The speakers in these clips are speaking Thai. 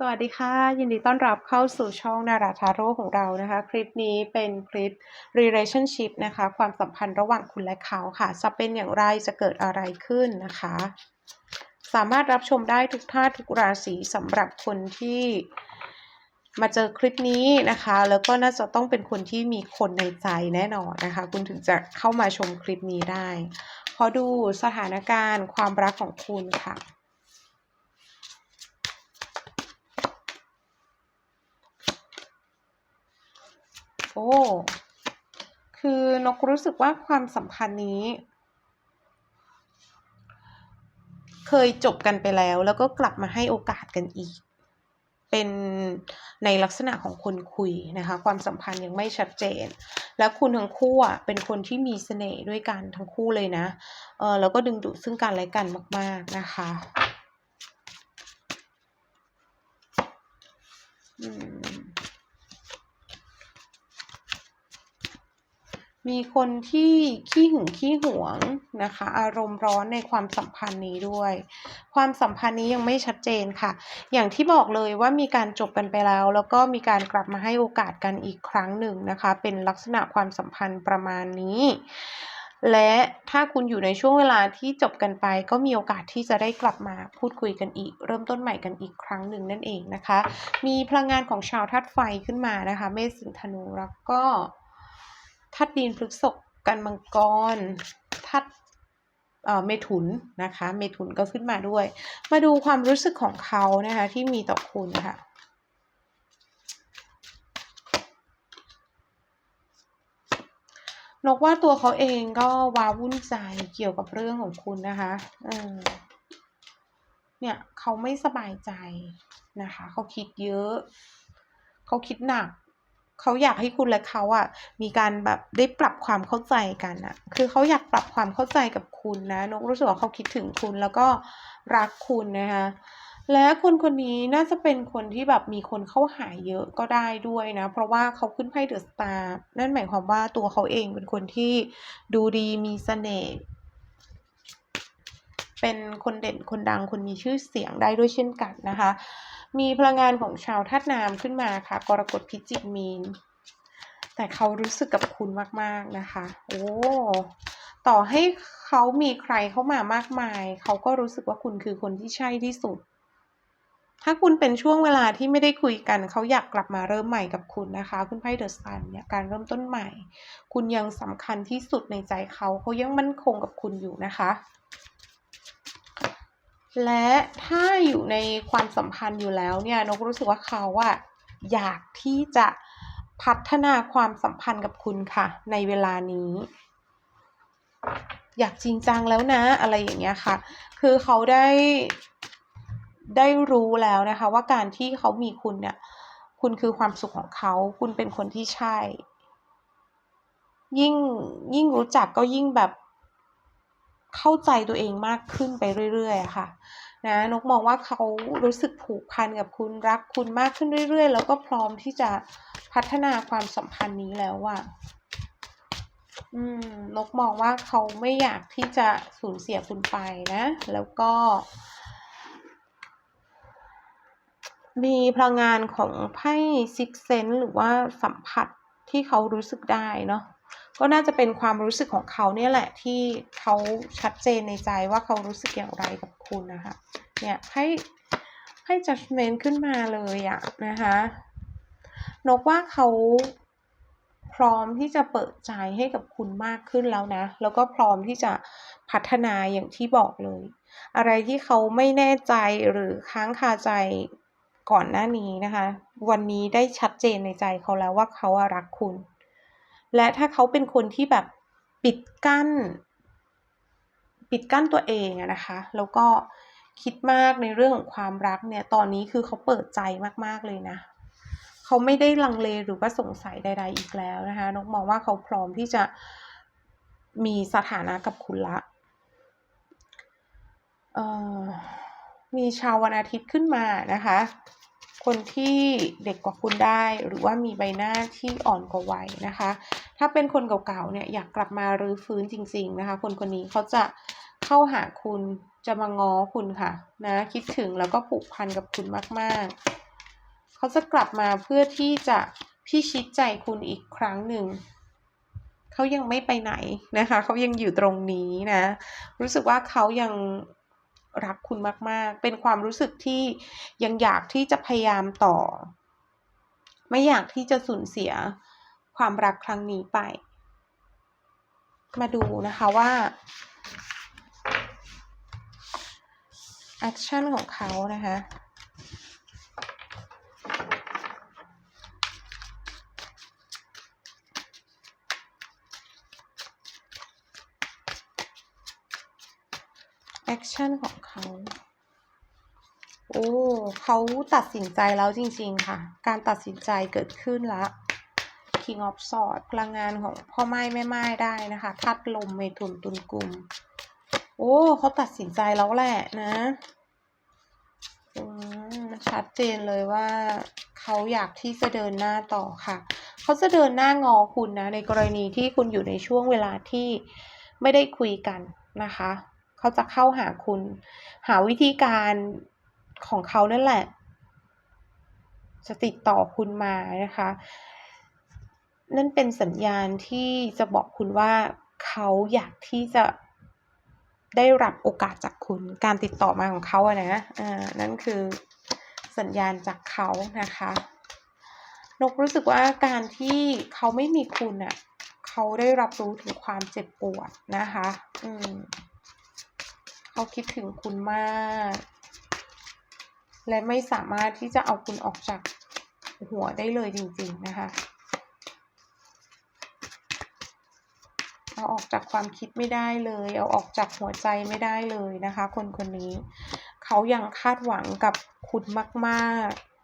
สวัสดีค่ะ ยินดีต้อนรับเข้าสู่ช่องนาราทาโร่ของเรานะคะ คลิปนี้เป็นคลิป relationship นะคะ ความสัมพันธ์ระหว่างคุณและเขาค่ะ จะเป็นอย่างไรจะเกิดอะไรขึ้นนะคะ สามารถรับชมได้ทุกท่าทุกราศีสำหรับคนที่มาเจอคลิปนี้นะคะ แล้วก็น่าจะต้องเป็นคนที่มีคนในใจแน่นอนนะคะ คุณถึงจะเข้ามาชมคลิปนี้ได้ขอดูสถานการณ์ความรักของคุณค่ะ โอ้คือนกรู้สึกว่าความสัมพันธ์นี้ เคยจบกันไปแล้ว แล้วก็กลับมาให้โอกาสกันอีก เป็นในลักษณะของคนคุยนะคะ ความสัมพันธ์ยังไม่ชัดเจน แล้วคุณทั้งคู่อะเป็นคนที่มีเสน่ห์ด้วยกันทั้งคู่เลยนะเออแล้วก็ดึงดูดซึ่งกันและกันมาก ๆนะคะ อืม มีคนที่ขี้หึงขี้หวงนะคะ อารมณ์ร้อนในความสัมพันธ์นี้ด้วย ความสัมพันธ์นี้ยังไม่ชัดเจนค่ะ อย่างที่บอกเลยว่ามีการจบกันไปแล้ว แล้วก็มีการกลับมาให้โอกาสกันอีกครั้งหนึ่งนะคะ เป็นลักษณะความสัมพันธ์ประมาณนี้ และถ้าคุณอยู่ในช่วงเวลาที่จบกันไป ก็มีโอกาสที่จะได้กลับมาพูดคุยกันอีก เริ่มต้นใหม่กันอีกครั้งหนึ่งนั่นเองนะคะ มีพลังงานของชาวธาตุไฟขึ้นมานะคะ เมษสิงธนูแล้วก็ ธาตุดินพฤกษภกันมังกรธาตุเอ่อเมถุนนะคะ เมถุนก็ขึ้นมาด้วย มาดูความรู้สึกของเขานะคะที่มีต่อคุณค่ะนกว่าตัวเขาเองก็ว้าวุ่นใจเกี่ยวกับเรื่องของคุณนะคะเออเนี่ยเขาไม่สบายใจนะคะ เขาคิดเยอะ เขาคิดหนัก เขาอยากให้คุณและเขาอะมีการแบบได้ปรับความเข้าใจกันอะคือเขาอยากปรับความเข้าใจกับคุณนะนกรู้สึกว่าเขาคิดถึงคุณแล้วก็รักคุณนะคะและคนคนนี้น่าจะเป็นคนที่แบบมีคนเข้าหาเยอะก็ได้ด้วยนะ เพราะว่าเขาขึ้นไพ่เดอะสตาร์นั่นหมายความว่าตัวเขาเองเป็นคนที่ดูดีมีเสน่ห์เป็นคนเด่นคนดังคนมีชื่อเสียงได้ด้วยเช่นกันนะคะ มีพลังงานของชาวธาตุน้ำขึ้นมาค่ะ กรกฎพิจิกมีน แต่เขารู้สึกกับคุณมากๆนะคะ โอ้ ต่อให้เขามีใครเข้ามามากมาย เขาก็รู้สึกว่าคุณคือคนที่ใช่ที่สุด ถ้าคุณเป็นช่วงเวลาที่ไม่ได้คุยกัน เขาอยากกลับมาเริ่มใหม่กับคุณนะคะ คุณไพ่เดอะซันเนี่ยการเริ่มต้นใหม่ คุณยังสำคัญที่สุดในใจเขา เขายังมั่นคงกับคุณอยู่นะคะ และถ้าอยู่ในความสัมพันธ์อยู่แล้วเนี่ยนกรู้สึกว่าเขาอะอยากที่จะพัฒนาความสัมพันธ์กับคุณค่ะ ในเวลานี้ อยากจริงจังแล้วนะ อะไรอย่างเงี้ยค่ะ คือเขาได้ได้รู้แล้วนะคะ ว่าการที่เขามีคุณเนี่ย คุณคือความสุขของเขา คุณเป็นคนที่ใช่ ยิ่งยิ่งรู้จักก็ยิ่งแบบ เข้าใจตัวเองมากขึ้นไปเรื่อยๆค่ะนะนกมองว่าเขารู้สึกผูกพันกับคุณรักคุณมากขึ้นเรื่อย ๆ แล้วก็พร้อมที่จะพัฒนาความสัมพันธ์นี้แล้วอะอืมนกมองว่าเขาไม่อยากที่จะสูญเสียคุณไปนะ แล้วก็ มีพลังงานของไพ่ซิกเซนหรือว่าสัมผัสที่เขารู้สึกได้เนาะ ก็น่าจะเป็นความรู้สึกของเขาเนี่ยแหละที่เขาชัดเจนในใจว่าเขารู้สึกอย่างไรกับคุณนะคะ เนี่ยให้ให้ judgment ขึ้นมาเลยอะนะคะ นกว่าเขาพร้อมที่จะเปิดใจให้กับคุณมากขึ้นแล้วนะ แล้วก็พร้อมที่จะพัฒนาอย่างที่บอกเลย อะไรที่เขาไม่แน่ใจหรือค้างคาใจก่อนหน้านี้นะคะ วันนี้ได้ชัดเจนในใจเขาแล้วว่าเขารักคุณ และถ้าเขาเป็นคนที่แบบปิดกั้น ปิดกั้นตัวเองอะนะคะ แล้วก็คิดมากในเรื่องของความรักเนี่ย ตอนนี้คือเขาเปิดใจมากๆเลยนะ เขาไม่ได้ลังเลหรือว่าสงสัยใด ๆ อีกแล้วนะคะนกมองว่าเขาพร้อมที่จะมีสถานะกับคุณละมีชาววันอาทิตย์ขึ้นมานะคะ คนที่เด็กกว่าคุณได้ หรือว่ามีใบหน้าที่อ่อนกว่าวัยนะคะ ถ้าเป็นคนเก่าๆเนี่ยอยากกลับมารื้อฟื้นจริง ๆนะคะ คนคนนี้เขาจะเข้าหาคุณจะมาง้อคุณค่ะนะคิดถึงแล้วก็ผูกพันกับคุณมากๆ เขาจะกลับมาเพื่อที่จะพิชิตใจคุณอีกครั้งหนึ่งเขายังไม่ไปไหนนะคะ เขายังอยู่ตรงนี้นะ รู้สึกว่าเขายัง รักคุณมาก ๆ เป็นความรู้สึกที่ยังอยากที่จะพยายามต่อ ไม่อยากที่จะสูญเสียความรักครั้งนี้ไป มาดูนะคะว่าแอคชั่นของเขานะคะ แอคชั่นของเขา โอ้ เขาตัดสินใจแล้วจริง ๆ ค่ะ การตัดสินใจเกิดขึ้นแล้ว King of Swords พลังงานของพ่อไม้แม่ไม้ได้นะคะทัดลมเมถุนตุลกุมโอ้เขาตัดสินใจแล้วแหละนะชัดเจนเลยว่าเขาอยากที่จะเดินหน้าต่อค่ะ เขาจะเดินหน้างอคุณนะ ในกรณีที่คุณอยู่ในช่วงเวลาที่ไม่ได้คุยกันนะคะ เขาจะเข้าหาคุณ หาวิธีการของเขานั่นแหละ จะติดต่อคุณมานะคะ นั่นเป็นสัญญาณที่จะบอกคุณว่าเขาอยากที่จะได้รับโอกาสจากคุณ การติดต่อมาของเขาอะนะอ่านั่นคือสัญญาณจากเขานะคะนกรู้สึกว่าการที่เขาไม่มีคุณอะเขาได้รับรู้ถึงความเจ็บปวดนะคะ อืม เขาคิดถึงคุณมาก และไม่สามารถที่จะเอาคุณออกจากหัวได้เลยจริง ๆ นะคะ เอาออกจากความคิดไม่ได้เลย เอาออกจากหัวใจไม่ได้เลยนะคะ คนคนนี้ เขายังคาดหวังกับคุณมากๆ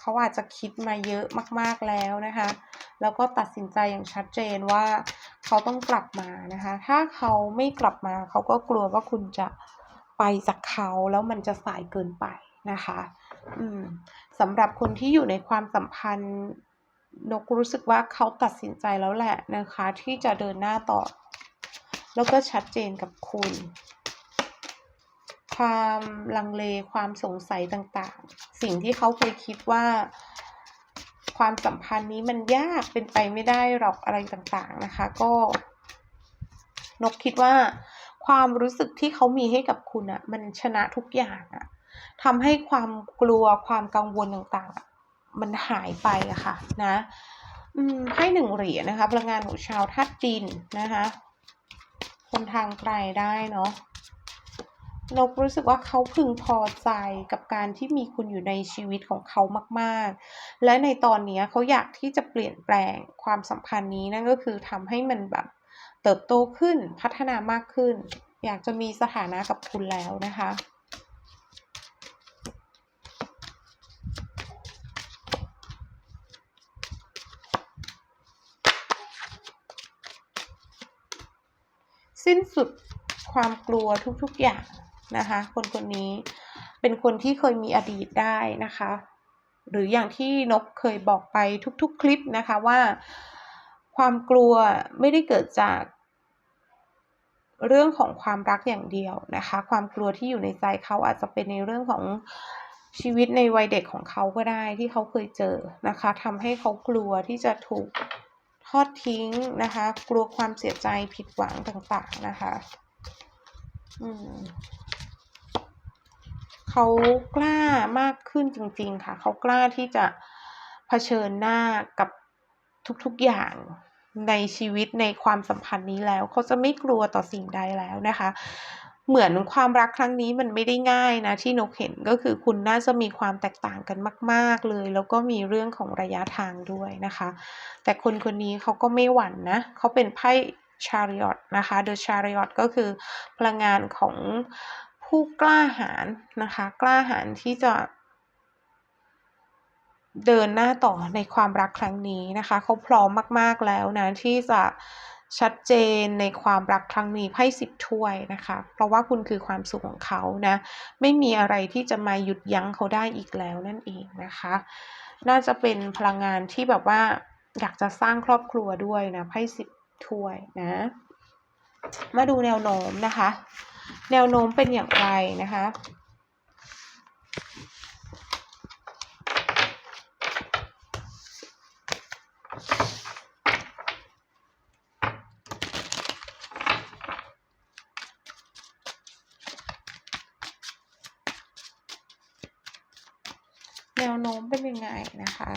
เขาอาจจะคิดมาเยอะมาก ๆแล้วนะคะ แล้วก็ตัดสินใจอย่างชัดเจนว่า เขาต้องกลับมานะคะ ถ้าเขาไม่กลับมาเขาก็กลัวว่าคุณจะไปจากเขาแล้วมันจะสายเกินไปนะคะ อืมสำหรับคนที่อยู่ในความสัมพันธ์นกรู้สึกว่าเขาตัดสินใจแล้วแหละนะคะ ที่จะเดินหน้าต่อ แล้วก็ชัดเจนกับคุณ ความลังเลความสงสัยต่างๆ สิ่งที่เขาเคยคิดว่า ความสัมพันธ์นี้มันยากเป็นไปไม่ได้หรอกอะไรต่างๆนะคะ ก็ นกคิดว่าความรู้สึกที่เขามีให้กับคุณอะมันชนะทุกอย่างอะทำให้ความกลัวความกังวลต่างๆ มันหายไปอะค่ะ นะให้หนึ่งเหรียญนะคะพลังงานของชาวธาตุดินนะคะ คนทางไกลได้เนาะ นกรู้สึกว่าเขาพึงพอใจกับการที่มีคุณอยู่ในชีวิตของเขามากๆ และในตอนนี้เขาอยากที่จะเปลี่ยนแปลงความสัมพันธ์นี้นั่นก็คือทำให้มันแบบเติบโตขึ้นพัฒนามากขึ้น อยากจะมีสถานะกับคุณแล้วนะคะสิ้นสุดความกลัวทุกๆอย่าง นะคะ คนคนนี้เป็นคนที่เคยมีอดีตได้นะคะ หรืออย่างที่นกเคยบอกไปทุกๆคลิปนะคะว่า ความกลัวไม่ได้เกิดจากเรื่องของความรักอย่างเดียวนะคะ ความกลัวที่อยู่ในใจเขาอาจจะเป็นในเรื่องของชีวิตในวัยเด็กของเขาก็ได้ที่เขาเคยเจอนะคะทำให้เขากลัวที่จะถูกทอดทิ้งนะคะ กลัวความเสียใจผิดหวังต่างๆนะคะ อืม เขากล้ามากขึ้นจริง ๆ ค่ะ เขากล้าที่จะเผชิญหน้ากับทุกๆอย่างในชีวิตในความสัมพันธ์นี้แล้ว เขาจะไม่กลัวต่อสิ่งใดแล้วนะคะ เหมือนความรักครั้งนี้มันไม่ได้ง่ายนะที่นกเห็นก็คือคุณน่าจะมีความแตกต่างกันมาก ๆเลย แล้วก็มีเรื่องของระยะทางด้วยนะคะ แต่คนคนนี้เขาก็ไม่หวั่นนะเขาเป็นไพ่ chariot นะคะ the chariot ก็คือพลังงานของ ผู้กล้าหาญนะคะ กล้าหาญที่จะ เดินหน้าต่อในความรักครั้งนี้นะคะ เขาพร้อมมากๆแล้วนะที่จะชัดเจนในความรักครั้งนี้ไพ่สิบถ้วยนะคะ เพราะว่าคุณคือความสุขของเขานะ ไม่มีอะไรที่จะมาหยุดยั้งเขาได้อีกแล้วนั่นเองนะคะ น่าจะเป็นพลังงานที่แบบว่าอยากจะสร้างครอบครัวด้วยนะไพ่สิบถ้วยนะ มาดูแนวโน้มนะคะ แนวโน้มเป็นอย่างไรนะคะแนวโน้มเป็นยังไงนะคะ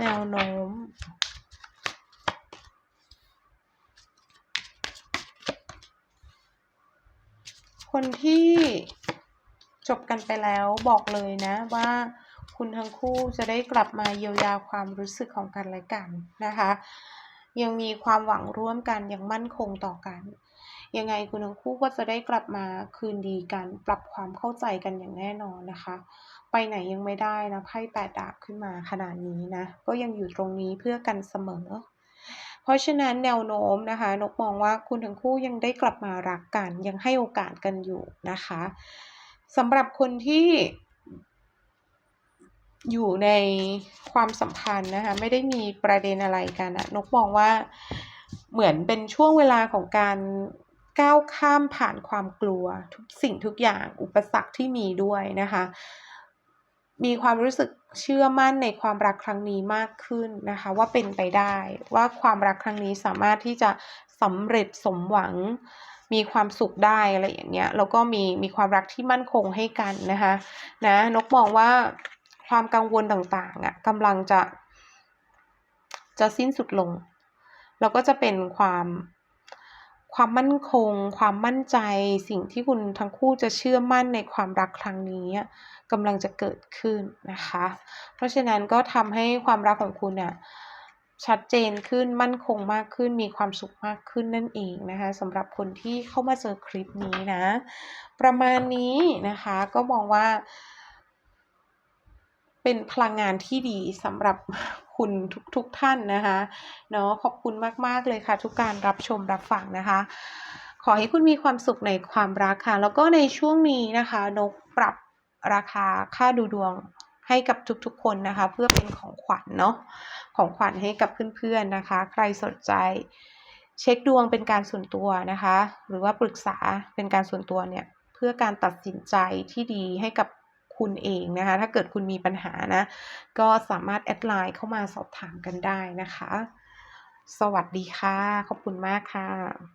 แนวโน้ม คนที่จบกันไปแล้วบอกเลยนะว่าคุณทั้งคู่จะได้กลับมาเยียวยาความรู้สึกของกันและกันนะคะ ยังมีความหวังร่วมกันยังมั่นคงต่อกัน ยังไงคุณทั้งคู่ก็จะได้กลับมาคืนดีกัน ปรับความเข้าใจกันอย่างแน่นอนนะคะ ไปไหนยังไม่ได้นะไพ่แปดดาบขึ้นมาขนาดนี้นะ ก็ยังอยู่ตรงนี้เพื่อกันเสมอ เพราะฉะนั้นแนวโน้มนะคะ นกมองว่าคุณทั้งคู่ยังได้กลับมารักกัน ยังให้โอกาสกันอยู่นะคะสำหรับคนที่ อยู่ในความสัมพันธ์นะคะไม่ได้มีประเด็นอะไรกันอะนกมองว่าเหมือนเป็นช่วงเวลาของการก้าวข้ามผ่านความกลัว ทุกสิ่งทุกอย่างอุปสรรคที่มีด้วยนะคะ มีความรู้สึกเชื่อมั่นในความรักครั้งนี้มากขึ้นนะคะ ว่าเป็นไปได้ว่าความรักครั้งนี้สามารถที่จะสำเร็จสมหวังมีความสุขได้อะไรอย่างเงี้ยแล้วก็มีมีความรักที่มั่นคงให้กันนะคะนะนกมองว่า ความกังวลต่างๆอะกำลังจะ จะสิ้นสุดลง แล้วก็จะเป็นความความมั่นคง ความมั่นใจ สิ่งที่คุณทั้งคู่จะเชื่อมั่นในความรักครั้งนี้กำลังจะเกิดขึ้นนะคะ เพราะฉะนั้นก็ทำให้ความรักของคุณเนี่ยชัดเจนขึ้นมั่นคงมากขึ้นมีความสุขมากขึ้นนั่นเองนะคะสำหรับคนที่เข้ามาเจอคลิปนี้นะ ประมาณนี้นะคะก็มองว่า เป็นพลังงานที่ดีสำหรับคุณทุกๆทท่านนะคะเนาะขอบคุณมาก ๆ เลยค่ะ ทุกการรับชมรับฟังนะคะ ขอให้คุณมีความสุขในความรักค่ะ แล้วก็ในช่วงนี้นะคะนกปรับราคาค่าดูดวงให้กับทุกๆคนนะคะ เพื่อเป็นของขวัญเนาะของขวัญให้กับเพื่อนๆนะคะ ใครสนใจเช็คดวงเป็นการส่วนตัวนะคะ หรือว่าปรึกษาเป็นการส่วนตัวเนี่ย เพื่อการตัดสินใจที่ดีให้กับ คุณเองนะคะ ถ้าเกิดคุณมีปัญหานะ ก็สามารถแอดไลน์เข้ามาสอบถามกันได้นะคะ สวัสดีค่ะ ขอบคุณมากค่ะ